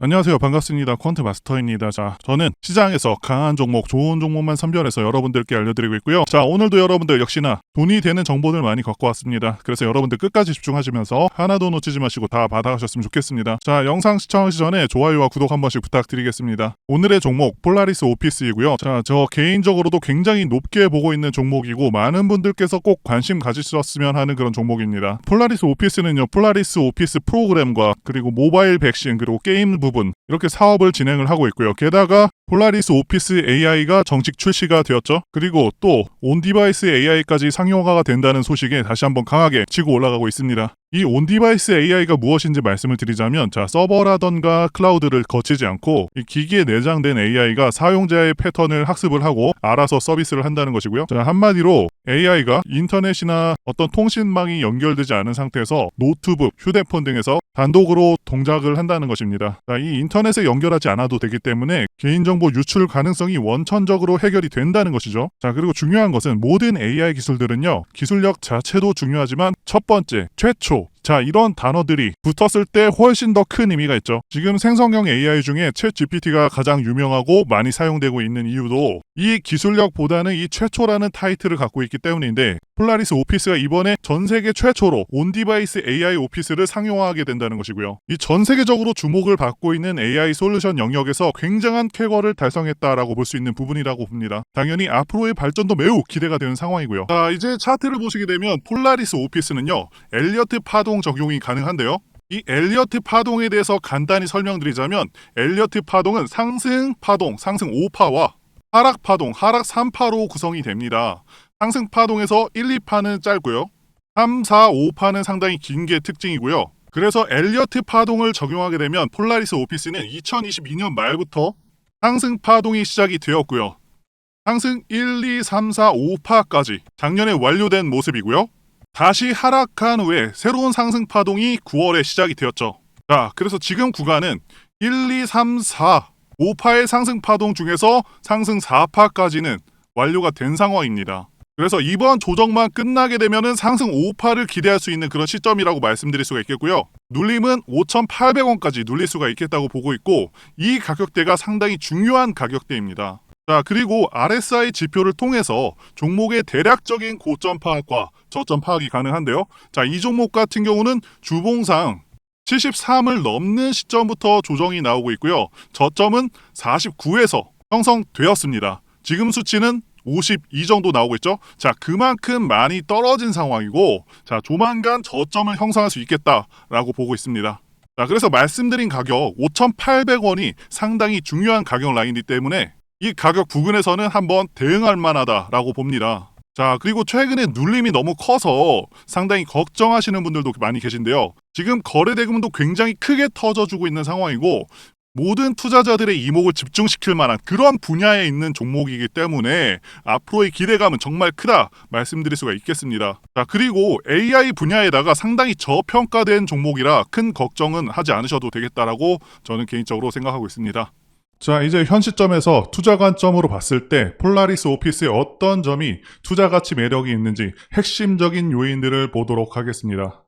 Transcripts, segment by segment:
안녕하세요. 반갑습니다. 퀀트 마스터입니다. 자, 저는 시장에서 강한 종목, 좋은 종목만 선별해서 여러분들께 알려드리고 있고요. 자, 오늘도 여러분들 역시나 돈이 되는 정보들 많이 갖고 왔습니다. 그래서 여러분들 끝까지 집중하시면서 하나도 놓치지 마시고 다 받아가셨으면 좋겠습니다. 자, 영상 시청하기 전에 좋아요와 구독 한 번씩 부탁드리겠습니다. 오늘의 종목 폴라리스 오피스이고요. 자, 저 개인적으로도 굉장히 높게 보고 있는 종목이고 많은 분들께서 꼭 관심 가지셨으면 하는 그런 종목입니다. 폴라리스 오피스는요, 폴라리스 오피스 프로그램과 그리고 모바일 백신 그리고 게임 부분 이렇게 사업을 진행을 하고 있고요. 게다가 폴라리스 오피스 AI가 정식 출시가 되었죠. 그리고 또 온디바이스 AI까지 상용화가 된다는 소식에 다시 한번 강하게 치고 올라가고 있습니다. 이 온디바이스 AI가 무엇인지 말씀을 드리자면 자 서버라던가 클라우드를 거치지 않고 이 기기에 내장된 AI가 사용자의 패턴을 학습을 하고 알아서 서비스를 한다는 것이고요. 자 한마디로 AI가 인터넷이나 어떤 통신망이 연결되지 않은 상태에서 노트북, 휴대폰 등에서 단독으로 동작을 한다는 것입니다. 자, 이 인터넷에 연결하지 않아도 되기 때문에 개인정보 유출 가능성이 원천적으로 해결이 된다는 것이죠. 자, 그리고 중요한 것은 모든 AI 기술들은요, 기술력 자체도 중요하지만 첫 번째, 최초, 자, 이런 단어들이 붙었을 때 훨씬 더 큰 의미가 있죠. 지금 생성형 AI 중에 챗 GPT가 가장 유명하고 많이 사용되고 있는 이유도 이 기술력보다는 이 최초라는 타이틀을 갖고 있기 때문인데 폴라리스 오피스가 이번에 전 세계 최초로 온 디바이스 AI 오피스를 상용화하게 된다는 것이고요. 이 전 세계적으로 주목을 받고 있는 AI 솔루션 영역에서 굉장한 쾌거를 달성했다라고 볼 수 있는 부분이라고 봅니다. 당연히 앞으로의 발전도 매우 기대가 되는 상황이고요. 자, 이제 차트를 보시게 되면 폴라리스 오피스는요. 엘리어트 파동 적용이 가능한데요. 이 엘리어트 파동에 대해서 간단히 설명드리자면 엘리어트 파동은 상승 파동, 상승 5파와 하락 파동, 하락 3파로 구성이 됩니다. 상승 파동에서 1, 2파는 짧고요. 3, 4, 5파는 상당히 긴 게 특징이고요. 그래서 엘리어트 파동을 적용하게 되면 폴라리스 오피스는 2022년 말부터 상승 파동이 시작이 되었고요. 상승 1, 2, 3, 4, 5파까지 작년에 완료된 모습이고요. 다시 하락한 후에 새로운 상승 파동이 9월에 시작이 되었죠. 자, 그래서 지금 구간은 1, 2, 3, 4, 5파의 상승 파동 중에서 상승 4파까지는 완료가 된 상황입니다. 그래서 이번 조정만 끝나게 되면은 상승 5파를 기대할 수 있는 그런 시점이라고 말씀드릴 수가 있겠고요. 눌림은 5,800원까지 눌릴 수가 있겠다고 보고 있고 이 가격대가 상당히 중요한 가격대입니다. 자, 그리고 RSI 지표를 통해서 종목의 대략적인 고점 파악과 저점 파악이 가능한데요. 자, 이 종목 같은 경우는 주봉상 73을 넘는 시점부터 조정이 나오고 있고요. 저점은 49에서 형성되었습니다. 지금 수치는 52 정도 나오고 있죠. 자, 그만큼 많이 떨어진 상황이고, 자, 조만간 저점을 형성할 수 있겠다라고 보고 있습니다. 자, 그래서 말씀드린 가격 5,800원이 상당히 중요한 가격 라인이기 때문에 이 가격 부근에서는 한번 대응할 만하다라고 봅니다. 자, 그리고 최근에 눌림이 너무 커서 상당히 걱정하시는 분들도 많이 계신데요. 지금 거래 대금도 굉장히 크게 터져주고 있는 상황이고 모든 투자자들의 이목을 집중시킬 만한 그런 분야에 있는 종목이기 때문에 앞으로의 기대감은 정말 크다 말씀드릴 수가 있겠습니다. 자, 그리고 AI 분야에다가 상당히 저평가된 종목이라 큰 걱정은 하지 않으셔도 되겠다라고 저는 개인적으로 생각하고 있습니다. 자, 이제 현 시점에서 투자 관점으로 봤을 때 폴라리스 오피스의 어떤 점이 투자 가치 매력이 있는지 핵심적인 요인들을 보도록 하겠습니다.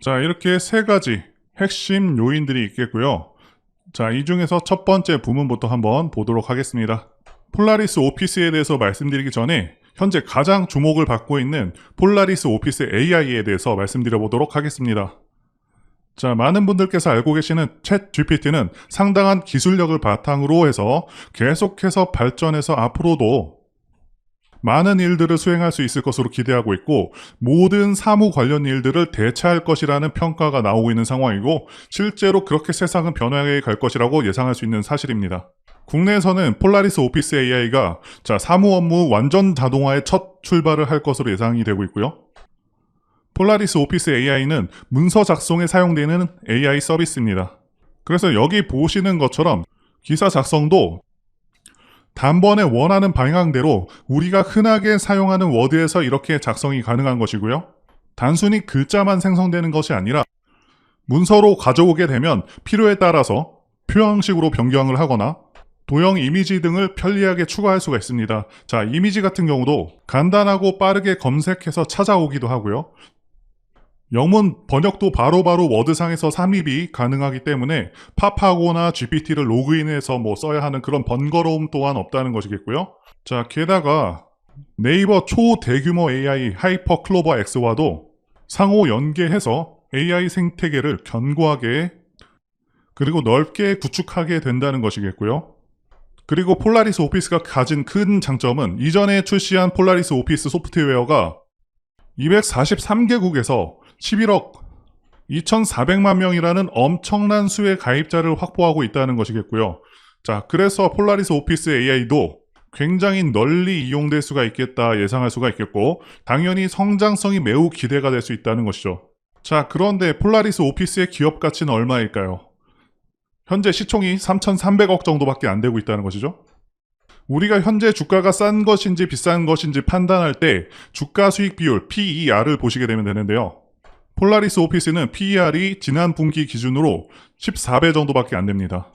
자, 이렇게 세 가지 핵심 요인들이 있겠고요. 자, 이 중에서 첫 번째 부문부터 한번 보도록 하겠습니다. 폴라리스 오피스에 대해서 말씀드리기 전에 현재 가장 주목을 받고 있는 폴라리스 오피스 AI에 대해서 말씀드려 보도록 하겠습니다. 자, 많은 분들께서 알고 계시는 챗 GPT는 상당한 기술력을 바탕으로 해서 계속해서 발전해서 앞으로도 많은 일들을 수행할 수 있을 것으로 기대하고 있고 모든 사무 관련 일들을 대체할 것이라는 평가가 나오고 있는 상황이고 실제로 그렇게 세상은 변화해 갈 것이라고 예상할 수 있는 사실입니다. 국내에서는 폴라리스 오피스 AI가 자, 사무 업무 완전 자동화의 첫 출발을 할 것으로 예상이 되고 있고요. 폴라리스 오피스 AI는 문서 작성에 사용되는 AI 서비스입니다. 그래서 여기 보시는 것처럼 기사 작성도 단번에 원하는 방향대로 우리가 흔하게 사용하는 워드에서 이렇게 작성이 가능한 것이고요. 단순히 글자만 생성되는 것이 아니라 문서로 가져오게 되면 필요에 따라서 표형식으로 변경을 하거나 도형 이미지 등을 편리하게 추가할 수가 있습니다. 자, 이미지 같은 경우도 간단하고 빠르게 검색해서 찾아오기도 하고요. 영문 번역도 바로 바로 워드상에서 삽입이 가능하기 때문에 팝하거나 GPT를 로그인해서 뭐 써야 하는 그런 번거로움 또한 없다는 것이겠고요. 자, 게다가 네이버 초대규모 AI 하이퍼 클로버 X와도 상호 연계해서 AI 생태계를 견고하게 그리고 넓게 구축하게 된다는 것이겠고요. 그리고 폴라리스 오피스가 가진 큰 장점은 이전에 출시한 폴라리스 오피스 소프트웨어가 243개국에서 11억 2,400만 명이라는 엄청난 수의 가입자를 확보하고 있다는 것이겠고요. 자, 그래서 폴라리스 오피스 AI도 굉장히 널리 이용될 수가 있겠다 예상할 수가 있겠고, 당연히 성장성이 매우 기대가 될 수 있다는 것이죠. 자, 그런데 폴라리스 오피스의 기업 가치는 얼마일까요? 현재 시총이 3,300억 정도밖에 안 되고 있다는 것이죠. 우리가 현재 주가가 싼 것인지 비싼 것인지 판단할 때 주가 수익 비율 PER을 보시게 되면 되는데요. 폴라리스 오피스는 PER이 지난 분기 기준으로 14배 정도밖에 안 됩니다.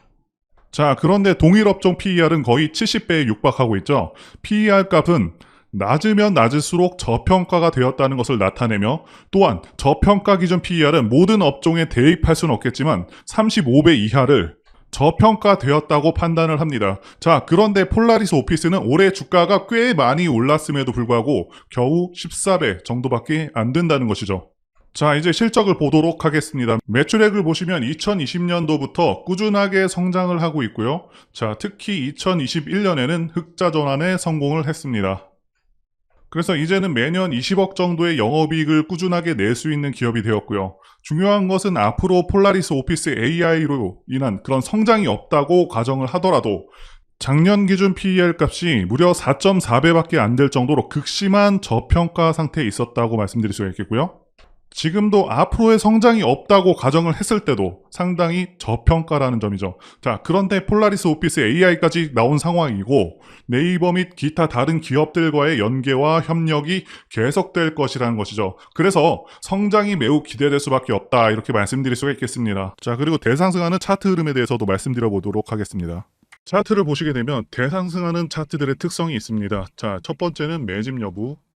자, 그런데 동일 업종 PER은 거의 70배에 육박하고 있죠. PER 값은 낮으면 낮을수록 저평가가 되었다는 것을 나타내며 또한 저평가 기준 PER은 모든 업종에 대입할 수는 없겠지만 35배 이하를 저평가되었다고 판단을 합니다. 자, 그런데 폴라리스 오피스는 올해 주가가 꽤 많이 올랐음에도 불구하고 겨우 14배 정도밖에 안 된다는 것이죠. 자, 이제 실적을 보도록 하겠습니다. 매출액을 보시면 2020년도부터 꾸준하게 성장을 하고 있고요. 자, 특히 2021년에는 흑자 전환에 성공을 했습니다. 그래서 이제는 매년 20억 정도의 영업이익을 꾸준하게 낼 수 있는 기업이 되었고요. 중요한 것은 앞으로 폴라리스 오피스 AI로 인한 그런 성장이 없다고 가정을 하더라도 작년 기준 PER 값이 무려 4.4배밖에 안 될 정도로 극심한 저평가 상태에 있었다고 말씀드릴 수가 있겠고요. 지금도 앞으로의 성장이 없다고 가정을 했을 때도 상당히 저평가라는 점이죠. 자, 그런데 폴라리스 오피스 AI까지 나온 상황이고 네이버 및 기타 다른 기업들과의 연계와 협력이 계속될 것이라는 것이죠. 그래서 성장이 매우 기대될 수밖에 없다. 이렇게 말씀드릴 수가 있겠습니다. 자, 그리고 대상승하는 차트 흐름에 대해서도 말씀드려 보도록 하겠습니다. 차트를 보시게 되면 대상승하는 차트들의 특성이 있습니다. 자, 첫 번째는 매집 여부, 네,